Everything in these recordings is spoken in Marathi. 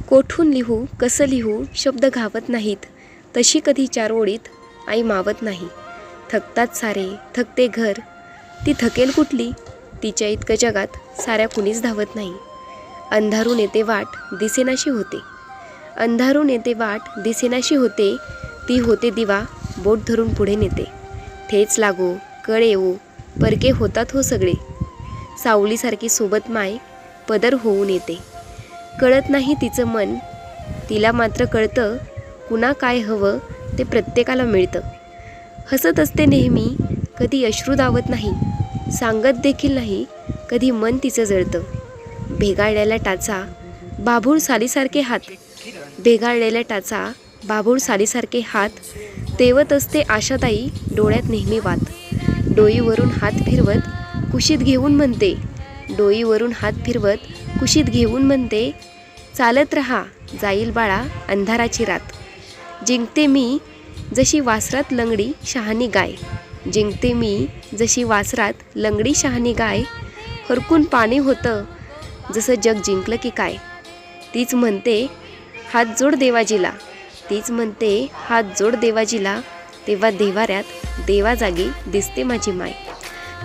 कोठून लिहू कसं लिहू शब्द घावत नाहीत. तशी कधी चार ओळीत आई मावत नाही. थकतात सारे थकते घर. ती थकेल कुठली? तिच्या इतकं जगात साऱ्या कुणीच धावत नाही. अंधारून येते वाट दिसेनाशी होते. अंधारून येते वाट दिसेनाशी होते. ती होते दिवा बोट धरून पुढे नेते. ठेच लागो कळ ओ परके होतात हो सगळे. सावलीसारखी सोबत माय पदर होऊन येते. कळत नाही तिचं मन. तिला मात्र कळतं कुणा काय हवं ते प्रत्येकाला मिळतं. हसत असते नेहमी कधी अश्रू दावत नाही सांगत देखील नाही कधी मन तिचं जळतं. भेगाळलेला टाचा बाभूळ सालीसारखे हात. भेगाळलेल्या टाचा बाभूळ सालीसारखे हात. तेवत असते आशाताई डोळ्यात नेहमी वात. डोईवरून हात फिरवत कुशीत घेऊन म्हणते डोईवरून हात फिरवत कुशीत घेऊन म्हणते चालत रहा जाईल बाळा अंधाराची रात. जिंकते मी जशी वासरात लंगडी शहाणी गाय. जिंकते मी जशी वासरात लंगडी शहाणी गाय. हरकून पाणी होतं जसं जग जिंकलं की काय. तीच म्हणते हात जोड देवाजीला. तीच म्हणते हात जोड देवाजीला. तेव्हा देवाऱ्यात देवा जागी दिसते माझी माय.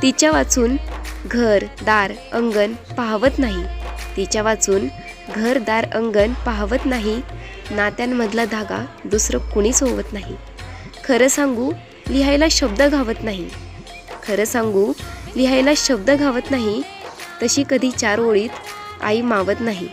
तिच्या वाचून घर दार अंगण पाहवत नाही. तिच्या वाचून घरदार अंगण पाहवत नाही नात्यांमधला धागा दुसरं कुणीच होवत नाही. खरं सांगू लिहायला शब्द घावत नाही. खरं सांगू लिहायला शब्द घावत नाही तशी कधी चार ओळीत आई मावत नाही.